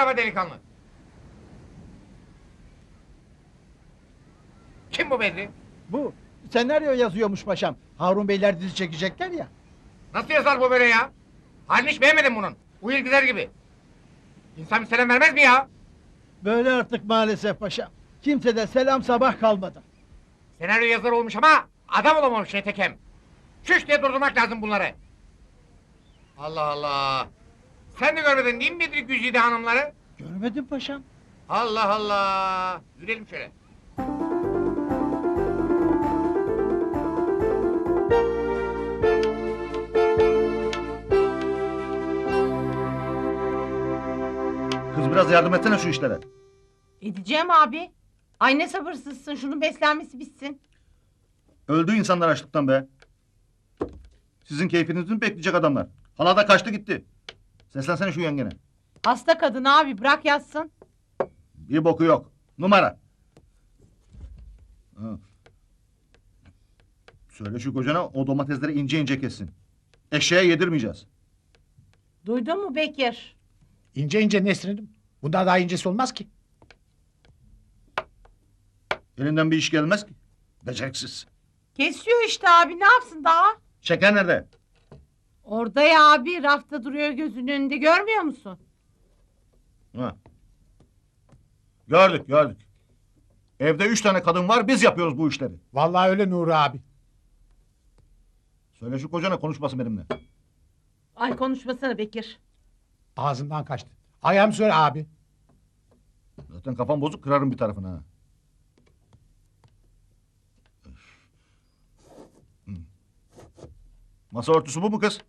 Merhaba delikanlı. Kim bu Bedri? Bu senaryo yazıyormuş paşam. Harun Beyler dizi çekecekler ya. Nasıl yazar bu böyle ya? Halini hiç beğenmedim bunun. Uyur gider gibi. İnsan bir selam vermez mi ya? Böyle artık maalesef paşam. Kimse de selam sabah kalmadı. Senaryo yazar olmuş ama adam olamamış Netekem. Şüş diye durdurmak lazım bunları. Allah Allah. Sen de görmedin değil mi Bedri Güzide hanımları? Görmedim paşam. Allah Allah. Yürüyelim şöyle. Kız biraz yardım etsene şu işlere. Edeceğim abi. Ay ne sabırsızsın şunun beslenmesi bitsin. Öldü insanlar açlıktan be. Sizin keyfinizi mi bekleyecek adamlar? Hala da kaçtı gitti. Seslensene şu yengene. Hasta kadın abi bırak yatsın. Bir boku yok. Numara. Ha. Söyle şu kocana o domatesleri ince ince kessin. Eşeğe yedirmeyeceğiz. Duydun mu Bekir? İnce ince Nesrin'im. Bundan daha incesi olmaz ki. Elinden bir iş gelmez ki. Beceriksiz. Kesiyor işte abi ne yapsın daha? Şeker nerede? Orada ya abi rafta duruyor gözünün önünde görmüyor musun? Ha. Gördük gördük. Evde üç tane kadın var biz yapıyoruz bu işleri. Vallahi öyle Nuri abi. Söyle şu kocana konuşmasın benimle. Ay konuşmasana Bekir. Ağzından kaçtı. Ayağım söyle abi. Zaten kafam bozuk kırarım bir tarafını ha. Masa örtüsü bu mu kız?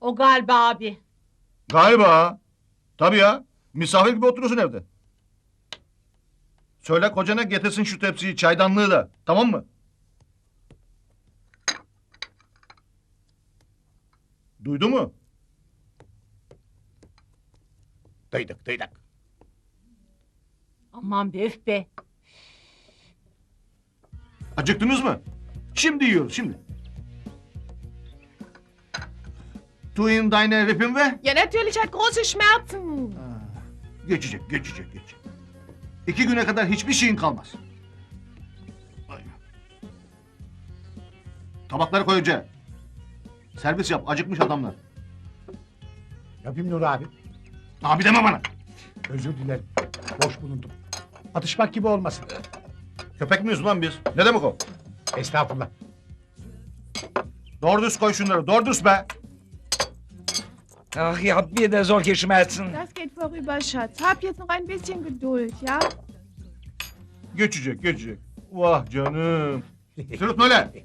O galiba abi. Galiba. Tabii ya. Misafir gibi oturuyorsun evde. Söyle kocana getirsin şu tepsiyi, çaydanlığı da. Tamam mı? Duydu mu? Duyduk duyduk. Aman be öf be. Acıktınız mı? Şimdi yiyoruz şimdi. Tuin deine Rippen ve... Ja, natürlich hat große Schmerzen. Geçecek, geçecek, geçecek. İki güne kadar hiçbir şeyin kalmaz. Ay. Tabakları koy önce. Servis yap, acıkmış adamlar. Yapayım Nuri abi. Abi deme bana. Özür dilerim. Boş bulundum. Atışmak gibi olmasın. Köpek miyiz lan biz? Ne demek o? Estağfurullah. Doğru düz koy şunları, doğru düz be. Ach, ihr habt wieder solche Schmerzen. Das geht vorüber, Schatz. Hab jetzt noch ein bisschen Geduld, ja? Geçecek, geçecek. Vah canım. Sırıtma öyle.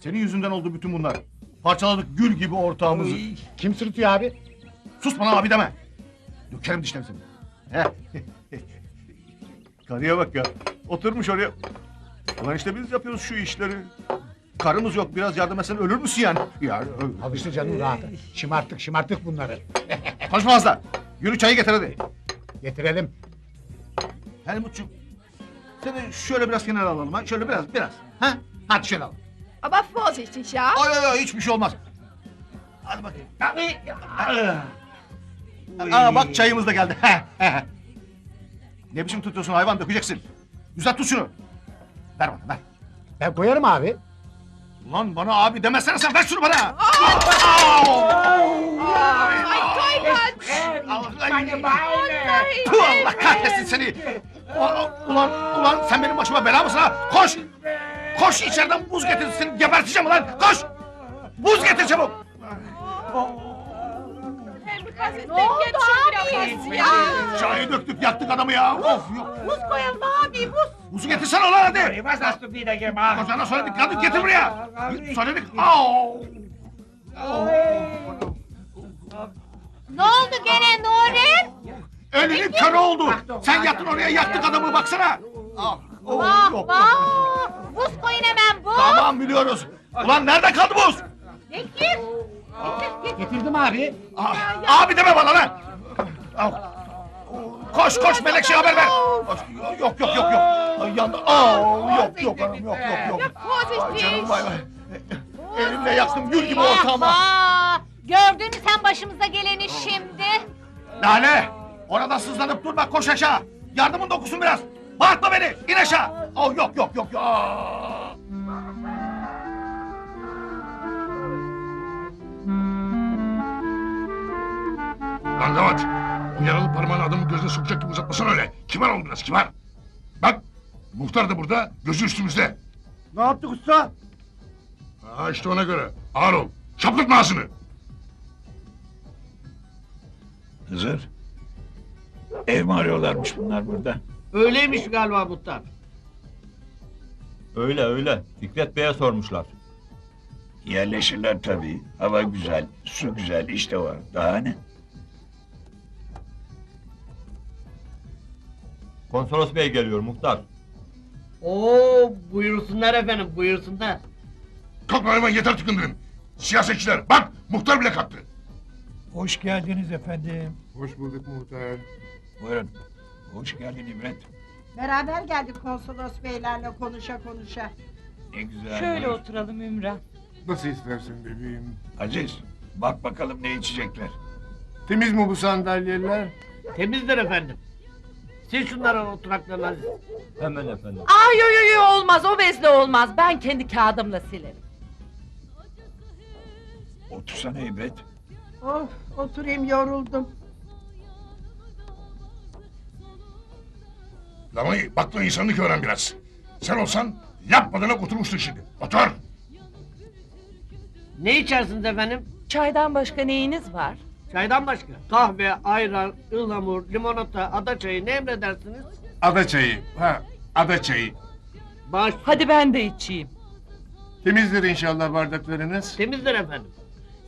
Senin yüzünden oldu bütün bunlar. Parçaladık gül gibi ortağımızı. Ui. Kim sırıtıyor abi? Sus bana abi deme. Dökerim dişlerini seni. Heh. Karıya bak ya. Oturmuş oraya. Ulan işte biz yapıyoruz şu işleri. Karımız yok biraz yardım etsen ölür müsün yani? Ya ö- Alıştı canım Nuri abi. Şımarttık şımarttık bunları. konuşma fazla. Yürü çayı getir hadi. Getirelim. Helmut'cum. Seni şöyle biraz kenara alalım ha. Şöyle biraz biraz. Ha? Hadi şöyle al. Aber vorsichtig, ja? Ay ay ay hiçbir şey olmaz. Hadi bakayım. Aa bak çayımız da geldi. ne biçim tutuyorsun hayvan dökeceksin. Güzel tut şunu. Ver bana ver. Ben koyarım abi. Ulan bana abi demesene sen ver şunu bana. Teufel! Meine Beine! Puh, Allah kahretsin seni. Ulan ulan sen benim başıma bela mısın ha? Koş. Koş içeriden buz getir seni geberteceğim ulan. Koş. Buz getir çabuk. Denn jetzt schon wieder passiert? Çayı döktük yaktık adamı ya. Of yok. Buz koyalım abi buz. Buzu getirsene ulan hadi. Was hast du wieder gemacht? Kocana söyledik kadın getir buraya. Söyledik. Au. Ne oldu gene Nuri? Elinin körü oldu. Sen yattın oraya yaktık adamı baksana. Ah, oh, Vah yok, vah. yok. Buz koyun hemen buz. Tamam biliyoruz. Ulan nerede kaldı buz? Bekir. Getirdim abi. Ah, abi deme bana lan. Al. Koş koş Melekşe haber ver. Koş. Yok yok yok yok. Ay, yandı. Aa, yok yok hanım yok yok yok. Ay, canım vay vay. Elimle yaktım gül gibi ortağıma. Vah. Gördün mü sen başımıza geleni şimdi? Lale Orada sızlanıp durma koş aşağı. Yardımın dokusun biraz. Bağırtma beni. İn aşağı. Oh yok yok yok. yok. Aa! Lan Gavat! Bu yaralı parmağını adamın gözüne sokacak gibi uzatmasana öyle. Kibar ol biraz kibar. Bak muhtar da burada gözü üstümüzde. Ne yaptık usta? Ha işte ona göre. Ağır ol. Çaplık ağzını. Hızır. Ev mi arıyorlarmış bunlar burada? Öyleymiş galiba muhtar. Öyle öyle. Fikret Bey'e sormuşlar. Yerleşirler tabii. Hava güzel, su güzel, işte var. Daha ne? Konsolos Bey geliyor muhtar. Oo buyursunlar efendim buyursunlar. Kalkma hayvan yeter tıkındırın. Siyasetçiler bak muhtar bile kalktı. Hoş geldiniz efendim. Hoş bulduk muhtar. Buyurun. Hoş geldin İbret. Beraber geldik konsolos beylerle konuşa konuşa. Ne güzel. Şöyle oturalım Ümran. Nasıl istersin bebeğim? Aziz, bak bakalım ne içecekler. Temiz mi bu sandalyeler? Temizdir efendim. Sil şunların oturaklarını. Hemen efendim. Aa yo yo yo olmaz o bezle olmaz. Ben kendi kağıdımla silerim. Otursana İbret. Of oturayım yoruldum. Ama bak da insanlık öğren biraz. Sen olsan yapmadan oturmuştun şimdi. Otur. Ne içersiniz efendim? Çaydan başka neyiniz var? Çaydan başka. Kahve, ayran, ıhlamur, limonata, ada çayı ne emredersiniz? Ada çayı. Ha, ada çayı. Baş Hadi ben de içeyim. Temizdir inşallah bardaklarınız. temizdir efendim.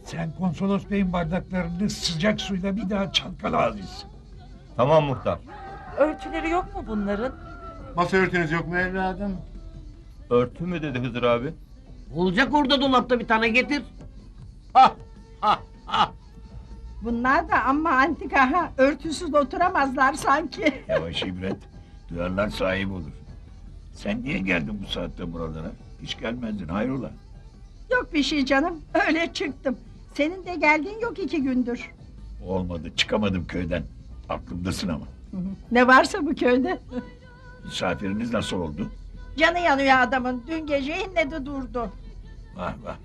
Sen konsolos beyin bardaklarını sıcak suyla bir daha çalkala Aziz. Tamam muhtar. Örtüleri yok mu bunların? Masa örtünüz yok mu evladım? Örtü mü dedi Hızır abi? Olacak orada dolapta bir tane getir. Ha ha ha. Bunlar da amma antika ha. Örtüsüz oturamazlar sanki. Yavaş İbret. Duyarlar sahip olur. Sen niye geldin bu saatte buralara? Hiç gelmezdin hayrola? Yok bir şey canım. Öyle çıktım. Senin de geldiğin yok iki gündür. Olmadı çıkamadım köyden. Aklımdasın ama. Ne varsa bu köyde. Misafiriniz nasıl oldu? Canı yanıyor adamın. Dün gece inledi durdu. Vah vah.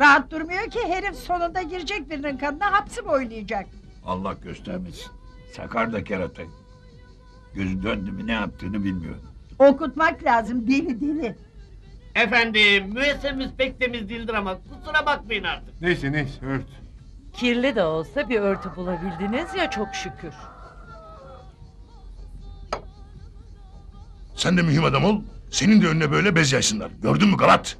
Rahat durmuyor ki herif sonunda girecek birinin kanına hapsi boylayacak. Allah göstermesin. Sakar da kerata. Gözü döndü mü ne yaptığını bilmiyor. Okutmak lazım deli deli. Efendim müessemiz pek temiz değildir ama kusura bakmayın artık. Neyse neyse ört. Kirli de olsa bir örtü bulabildiniz ya çok şükür. Sen de mühim adam ol. Senin de önüne böyle bez yaysınlar. Gördün mü Galat?